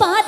পার